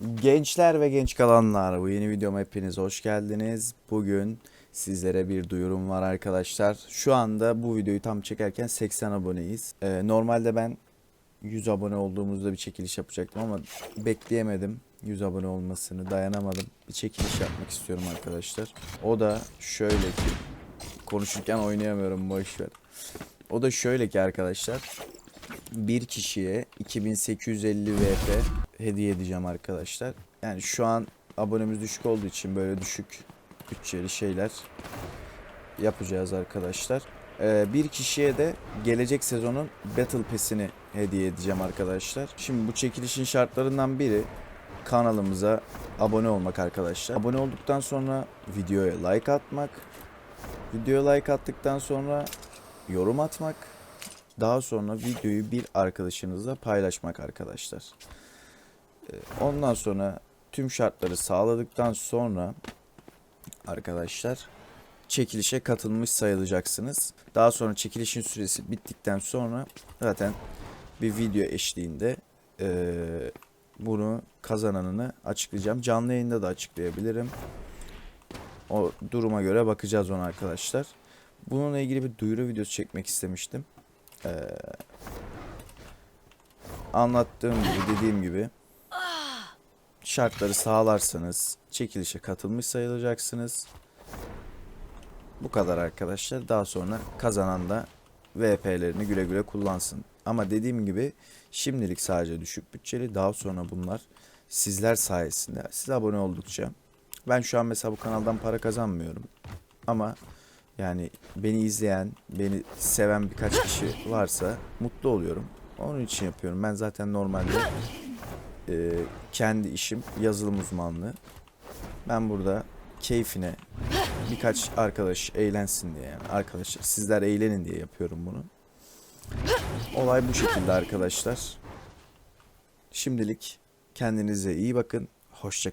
Gençler ve genç kalanlar bu yeni videoma hepiniz hoş geldiniz. Bugün sizlere bir duyurum var arkadaşlar. Şu anda bu videoyu tam çekerken 80 aboneyiz. Ee, normalde ben 100 abone olduğumuzda bir çekiliş yapacaktım ama bekleyemedim. 100 abone olmasını dayanamadım. Bir çekiliş yapmak istiyorum arkadaşlar. O da şöyle ki konuşurken oynayamıyorum boşver. O da şöyle ki arkadaşlar bir kişiye 2850 VP hediye edeceğim arkadaşlar. Yani şu an abonemiz düşük olduğu için böyle düşük bütçeli şeyler yapacağız arkadaşlar. Ee, bir kişiye de gelecek sezonun Battle Pass'ini hediye edeceğim arkadaşlar. Şimdi bu çekilişin şartlarından biri kanalımıza abone olmak arkadaşlar. Abone olduktan sonra videoya like atmak. Videoya like attıktan sonra yorum atmak. Daha sonra videoyu bir arkadaşınızla paylaşmak arkadaşlar. Ee, Ondan sonra tüm şartları sağladıktan sonra arkadaşlar çekilişe katılmış sayılacaksınız. Daha sonra çekilişin süresi bittikten sonra zaten bir video eşliğinde eee, bunu kazananını açıklayacağım. Canlı yayında da açıklayabilirim. O duruma göre bakacağız ona arkadaşlar. Bununla ilgili bir duyuru videosu çekmek istemiştim. Ee, anlattığım gibi dediğim gibi şartları sağlarsanız çekilişe katılmış sayılacaksınız. Bu kadar arkadaşlar. Daha sonra kazanan da VP'lerini güle güle kullansın. Ama dediğim gibi şimdilik sadece düşük bütçeli. Daha sonra bunlar sizler sayesinde siz abone oldukça ben şu an mesela bu kanaldan para kazanmıyorum. Ama yani beni izleyen, beni seven birkaç kişi varsa mutlu oluyorum. Onun için yapıyorum. Ben zaten normalde e, kendi işim yazılım uzmanlığı. Ben burada keyfine birkaç arkadaş eğlensin diye yani arkadaşlar sizler eğlenin diye yapıyorum bunu. Olay bu şekilde arkadaşlar. Şimdilik kendinize iyi bakın. Hoşçakalın.